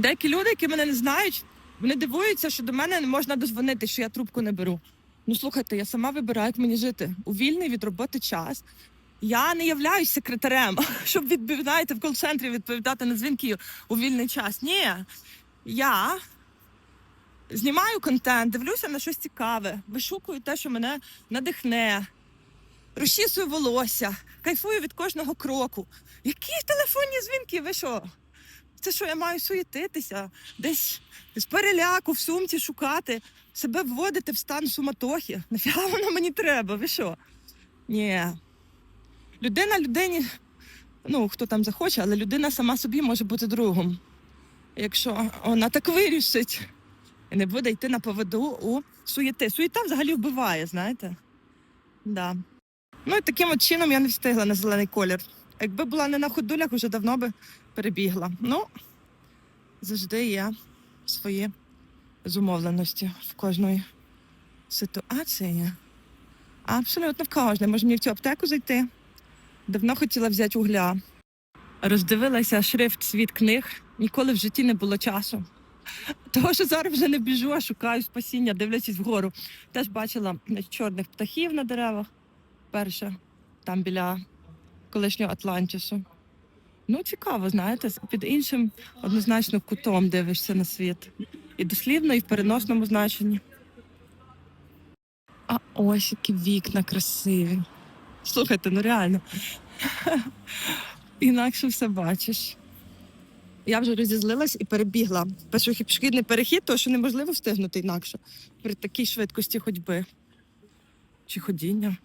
Деякі люди, які мене не знають, вони дивуються, що до мене не можна дозвонити, що я трубку не беру. Ну слухайте, я сама вибираю, як мені жити у вільний від роботи час. Я не являюсь секретарем, щоб знаєте, в кол-центрі відповідати на дзвінки у вільний час. Ні, я знімаю контент, дивлюся на щось цікаве, вишукую те, що мене надихне, розчісую волосся, кайфую від кожного кроку. Які телефонні дзвінки? Ви що? Це що я маю суєтитися, десь з переляку в сумці шукати, себе вводити в стан суматохи. Нафіга воно мені треба? Ви що? Ні. Людина людині, ну хто там захоче, але людина сама собі може бути другом. Якщо вона так вирішить і не буде йти на поводу у суєти. Суєта взагалі вбиває, знаєте? Да. Ну і таким от чином я не встигла на зелений колір. Якби була не на ходулях, вже давно би перебігла. Ну, завжди є свої зумовленості в кожної ситуації. Абсолютно в кожній. Може мені в цю аптеку зайти. Давно хотіла взяти угля. Роздивилася шрифт світ книг. Ніколи в житті не було часу. Того, що зараз вже не біжу, а шукаю спасіння, дивлячись вгору. Теж бачила чорних птахів на деревах. Перше, там біля колишнього Атлантісу. Ну, цікаво, знаєте, під іншим однозначно кутом дивишся на світ. І дослівно, і в переносному значенні. А ось які вікна красиві. Слухайте, ну реально. Інакше все бачиш. Я вже розізлилась і перебігла. Пішохідний перехід, тому що неможливо встигнути інакше при такій швидкості ходьби чи ходіння.